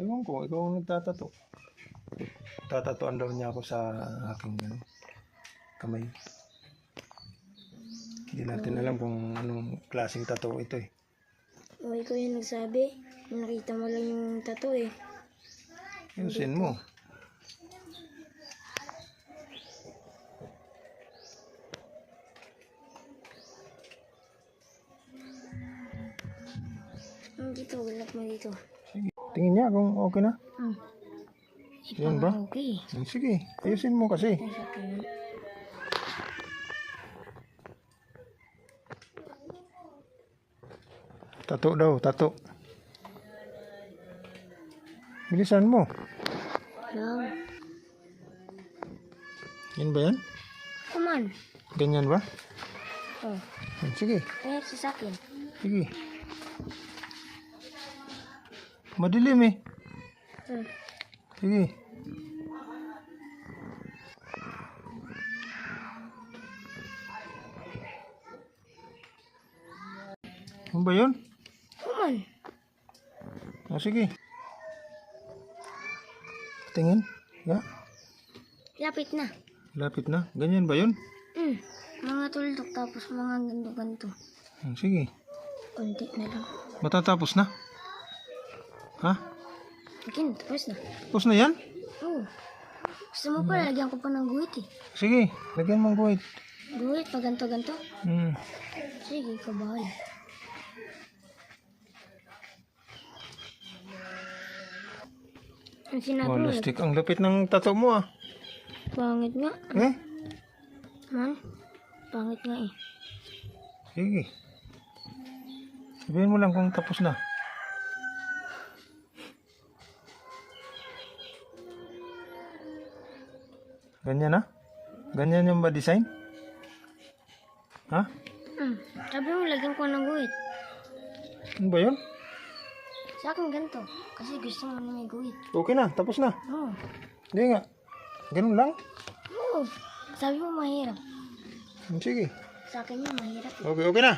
Ewan ko, ikaw ang nagtatato. Tatatoan daw niya ako sa aking ano, kamay. Hindi natin alam kung anong klaseng tattoo ito eh. O, ikaw yung nagsabi. Nakita mo lang yung tattoo eh. Ayusin mo. Ang dito, wala mo dito. Tingin niya kung okay na. Hmm. Yan ba? Okay. Hmm, Sige, ayusin mo kasi. Tato daw, tato. Bilisan mo. Lang. Yan ba yan? Come on. Ganyan ba? Oh, Hmm, Sige, kaya sa akin. sige. Madilim eh. Hmm. Sige. Ano ba yun? Come on. O sige. Tingin. Ya, Lapit na. lapit na. Ganyan ba yun? Hmm. Mga tuldok tapos mga ganto-ganto. Hmm, Sige. Kunti na lang. Matatapos na. Ha? Again, tapos na. Tapos na yan? Oh. Gusto mo pa, lagyan ko pa ng guhit eh. Sige. Lagyan mong guhit. Guhit, pa ganto-ganto. Hmm. Sige, ikaw bahala. Ang sinabi Oh, mo, lastik. Ang lapit ng tato mo ah. pangit nga. Eh? Man, pangit nga eh. Sige. Sabihin mo lang kung tapos na. Ganyan na? Ganyan yung ba design? Ha? Hmm. Sabi mo, lagyan ko ng guhit. Ano ba yun? Sa akin ganito. Kasi gusto mo na may guhit. Okay na, tapos na. Oo. Hindi nga. Ganun lang? Oo. Sabi mo mahirap. Sige. Sa akin yun, mahirap. Okay, okay na.